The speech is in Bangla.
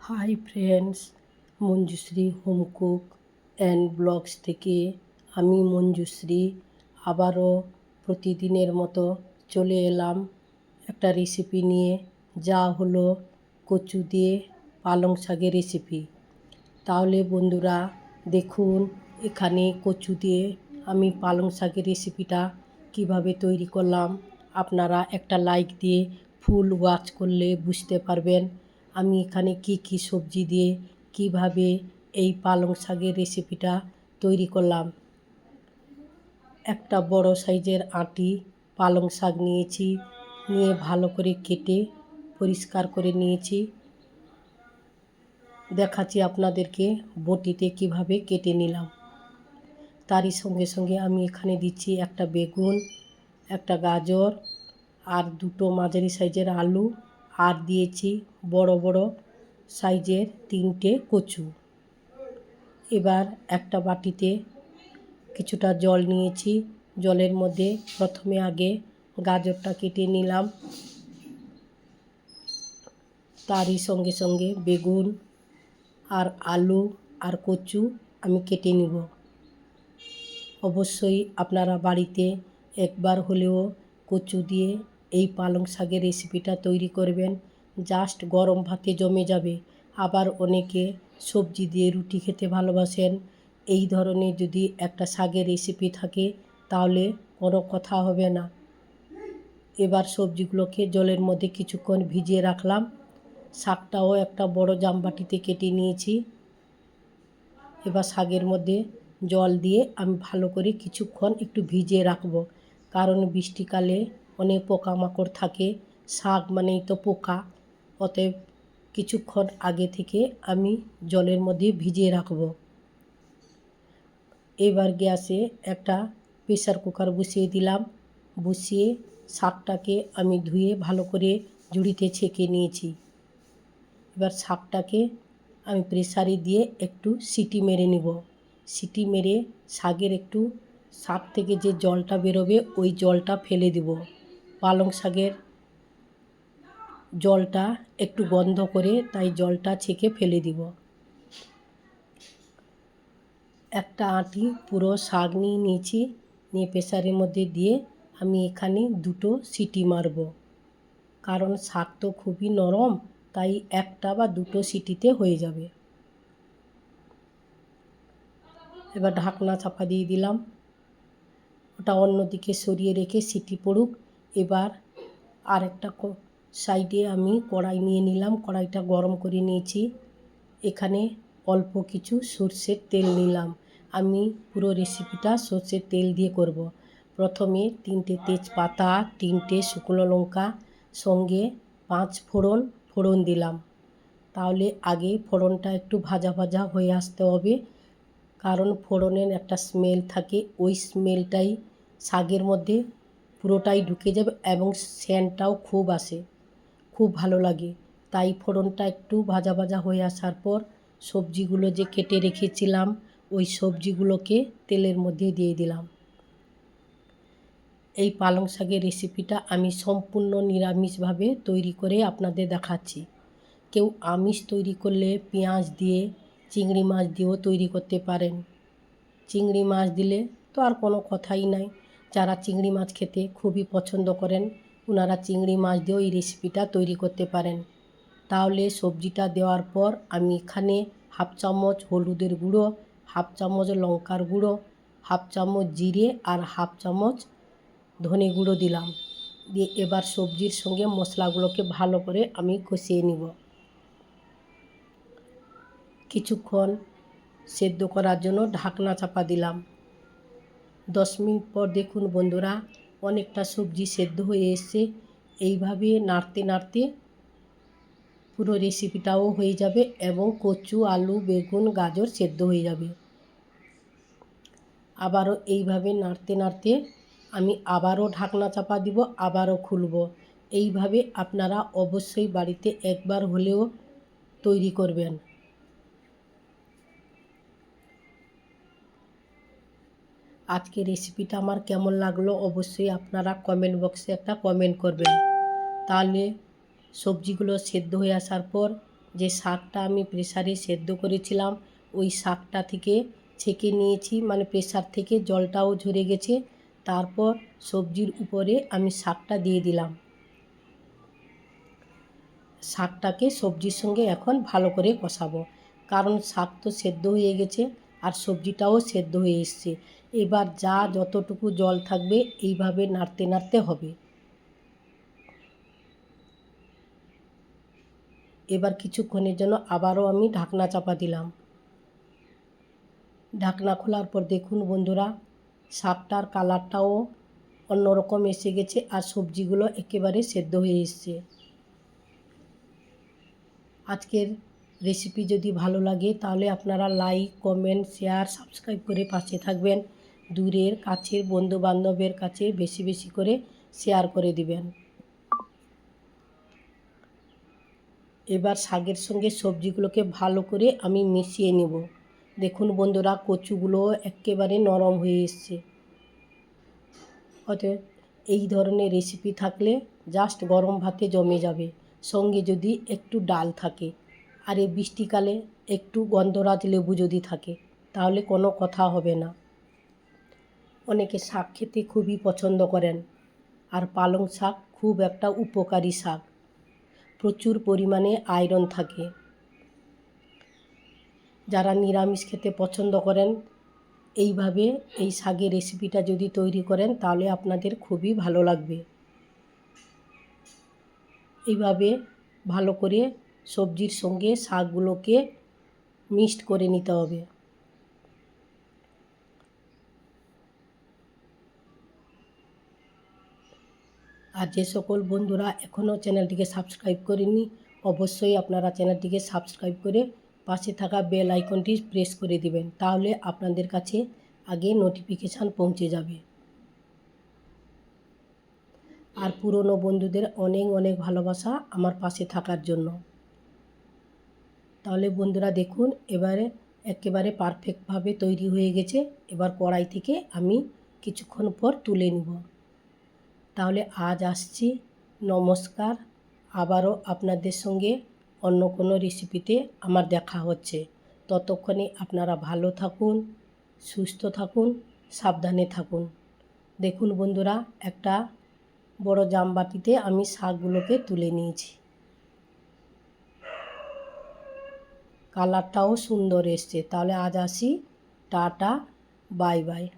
Hi friends Manjushree home cook and blogs থেকে আমি মঞ্জুশ্রী আবারও প্রতিদিনের মতো চলে এলাম একটা রেসিপি নিয়ে, যা হলো কচু দিয়ে পালং শাকের রেসিপি তাহলে বন্ধুরা দেখুন এখানে কচু দিয়ে আমি পালং শাকের রেসিপিটা কীভাবে তৈরি করলাম। আপনারা একটা লাইক দিয়ে ফুল ওয়াচ করলে বুঝতে পারবেন। আমি এখানে কি কি সবজি দিয়ে কীভাবে এই পালং শাকের রেসিপিটা তৈরি করলাম। একটা বড় সাইজের আঁটি পালং শাক নিয়েছি, নিয়ে ভালো করে কেটে পরিষ্কার করে নিয়েছি। দেখাচ্ছি আপনাদেরকে বটিতে কীভাবে কেটে নিলাম। তারই সঙ্গে সঙ্গে আমি এখানে দিচ্ছি একটা বেগুন, একটা গাজর আর দুটো মাঝারি সাইজের আলু। আর দিয়েছি বড় বড় সাইজের তিনটে কচু। এবার একটা বাটিতে কিছুটা জল নিয়েছি। জলের মধ্যে প্রথমে আগে গাজরটা কেটে নিলাম। তারই সঙ্গে সঙ্গে বেগুন আর আলু আর কচু আমি কেটে নিব। অবশ্যই আপনারা বাড়িতে একবার হলেও কচু দিয়ে এই পালং শাকের রেসিপিটা তৈরি করবেন। জাস্ট গরম ভাতে জমে যাবে। আবার অনেকে সবজি দিয়ে রুটি খেতে ভালোবাসেন। এই ধরনের যদি একটা শাকের রেসিপি থাকে, তাহলে কোনো কথা হবে না। এবার সবজিগুলোকে জলের মধ্যে কিছুক্ষণ ভিজিয়ে রাখলাম। শাকটাও একটা বড় জামবাটিতে কেটে নিয়েছি। এবার শাকের মধ্যে জল দিয়ে আমি ভালো করে কিছুক্ষণ একটু ভিজিয়ে রাখব। কারণ বৃষ্টিকালে অনেক পোকামাকড় থাকে, শাক মানেই তো পোকা। অতএব কিছুক্ষণ আগে থেকে আমি জলের মধ্যে ভিজিয়ে রাখব। এবার গ্যাসে একটা প্রেশার কুকার বসিয়ে দিলাম। বসিয়ে শাকটাকে আমি ধুয়ে ভালো করে ঝুড়িতে ছেঁকে নিয়েছি। এবার শাকটাকে আমি প্রেসারে দিয়ে একটু সিটি মেরে নিব। সিটি মেরে শাকের একটু শাক থেকে যে জলটা বেরোবে, ওই জলটা ফেলে দেব। পালং শাকের জলটা একটু বন্ধ করে তাই জলটা ছেঁকে ফেলে দিব। একটা আঁটি পুরো শাক নিয়ে নিয়েছি, নিয়ে প্রেসারের মধ্যে দিয়ে আমি এখানে দুটো সিটি মারব। কারণ শাক তো খুবই নরম, তাই একটা বা দুটো সিটিতে হয়ে যাবে। এবার ঢাকনা চাপা দিয়ে দিলাম। ওটা অন্যদিকে সরিয়ে রেখে সিটি পড়ুক। এবার আরেকটা সাইডে আমি কড়াই নিয়ে নিলাম, কড়াইটা গরম করে নিয়েছি। এখানে অল্প কিছু সর্ষের তেল নিলাম। আমি পুরো রেসিপিটা সর্ষের তেল দিয়ে করব। প্রথমে তিনটে তেজপাতা, তিনটে শুকনো লঙ্কা, সঙ্গে পাঁচ ফোড়ন ফোড়ন দিলাম। তাহলে আগে ফোড়নটা একটু ভাজা ভাজা হয়ে আসতে হবে। কারণ ফোড়নের একটা স্মেল থাকে, ওই স্মেলটাই শাকের মধ্যে পুরোটাই ঢুকে যাবে এবং সেন্টটাও খুব আসে, খুব ভালো লাগে। তাই ফোড়নটা একটু ভাজা ভাজা হয়ে আসার পর সবজিগুলো যে কেটে রেখেছিলাম, ওই সবজিগুলোকে তেলের মধ্যে দিয়ে দিলাম। এই পালং শাকের রেসিপিটা আমি সম্পূর্ণ নিরামিষভাবে তৈরি করে আপনাদের দেখাচ্ছি। কেউ আমিষ তৈরি করলে পেঁয়াজ দিয়ে, চিংড়ি মাছ দিয়েও তৈরি করতে পারেন। চিংড়ি মাছ দিলে তো আর কোনো কথাই নাই। যারা চিংড়ি মাছ খেতে খুবই পছন্দ করেন ওনারা চিংড়ি মাছ দিয়েও এই রেসিপিটা তৈরি করতে পারেন। তাহলে সবজিটা দেওয়ার পর আমি এখানে হাফ চামচ হলুদের গুঁড়ো, হাফ চামচ লঙ্কার গুঁড়ো, হাফ চামচ জিরে আর হাফ চামচ ধনে গুঁড়ো দিলাম। দিয়ে এবার সবজির সঙ্গে মশলাগুলোকে ভালো করে আমি কষিয়ে নিব। কিছুক্ষণ সেদ্ধ করার জন্য ঢাকনা চাপা দিলাম। দশ মিনিট পর দেখুন বন্ধুরা, অনেকটা সবজি সেদ্ধ হয়ে এসছে। এইভাবে নাড়তে নাড়তে পুরো রেসিপিটাও হয়ে যাবে এবং কচু, আলু, বেগুন, গাজর সেদ্ধ হয়ে যাবে। আবারও এইভাবে নাড়তে নাড়তে আমি আবারও ঢাকনা চাপা দিব, আবারও খুলব। এইভাবে আপনারা অবশ্যই বাড়িতে একবার হলেও তৈরি করবেন। আজকে রেসিপিটা আমার কেমন লাগল অবশ্যই আপনারা কমেন্ট বক্সে একটা কমেন্ট করবেন। তাহলে সবজিগুলো সেদ্ধ হয়ে আসার পর যে শাকটা আমি প্রেসারে সেদ্ধ করেছিলাম, ওই শাকটা থেকে ছেঁকে নিয়েছি মানে প্রেসার থেকে জলটাও ঝরে গেছে, তারপর সবজির উপরে আমি শাকটা দিয়ে দিলাম। শাকটাকে সবজির সঙ্গে এখন ভালো করে কষাবো। কারণ শাক তো সেদ্ধ হয়ে গেছে আর সবজিটাও সেদ্ধ হয়ে এসছে। এবার যা যতটুকু জল থাকবে, এইভাবে নাড়তে নাড়তে হবে। এবার কিছুক্ষণের জন্য আবারও আমি ঢাকনা চাপা দিলাম। ঢাকনা খোলার পর দেখুন বন্ধুরা, শাকটার কালারটাও অন্যরকম এসে গেছে আর সবজিগুলো একেবারে সেদ্ধ হয়ে এসছে। আজকের রেসিপি যদি ভালো লাগে, তাহলে আপনারা লাইক কমেন্ট শেয়ার সাবস্ক্রাইব করে পাশে থাকবেন। দূরের কাছের বন্ধু বান্ধবের কাছে বেশি বেশি করে শেয়ার করে দিবেন। এবার শাকের সঙ্গে সবজিগুলোকে ভালো করে আমি মিশিয়ে নেব। দেখুন বন্ধুরা, কচুগুলো একেবারে নরম হয়ে এসছে। অতএব এই ধরনের রেসিপি থাকলে জাস্ট গরম ভাতে জমে যাবে। সঙ্গে যদি একটু ডাল থাকে, আর এই বৃষ্টিকালে একটু গন্ধরাজ লেবু যদি থাকে, তাহলে কোনো কথা হবে না। অনেকে শাক খেতে খুবই পছন্দ করেন, আর পালং শাক খুব একটা উপকারী শাক। প্রচুর পরিমাণে আয়রন থাকে। যারা নিরামিষ খেতে পছন্দ করেন, এইভাবে এই শাকের রেসিপিটা যদি তৈরি করেন, তাহলে আপনাদের খুবই ভালো লাগবে। এইভাবে ভালো করে সবজির সঙ্গে শাকগুলোকে মিক্সড করে নিতে হবে। আর যে সকল বন্ধুরা এখনও চ্যানেলটিকে সাবস্ক্রাইব করেননি, অবশ্যই আপনারা চ্যানেলটিকে সাবস্ক্রাইব করে পাশে থাকা বেল আইকনটি প্রেস করে দিবেন, তাহলে আপনাদের কাছে আগে নোটিফিকেশান পৌঁছে যাবে। আর পুরনো বন্ধুদের অনেক অনেক ভালোবাসা আমার পাশে থাকার জন্য। তাহলে বন্ধুরা দেখুন, এবারে একেবারে পারফেক্টভাবে তৈরি হয়ে গেছে, এবার কড়াই থেকে আমি কিছুক্ষণ পর তুলে নিব। তাহলে আজ আসছি। নমস্কার। আবারও আপনাদের সঙ্গে অন্য কোনো রেসিপিতে আমার দেখা হচ্ছে। ততক্ষণে আপনারা ভালো থাকুন, সুস্থ থাকুন, সাবধানে থাকুন। দেখুন বন্ধুরা, একটা বড় জামবাটিতে আমি শাকগুলোকে তুলে নিয়েছি। কালারটাও সুন্দর এসছে। তাহলে আজ আসি। Tata, bye bye.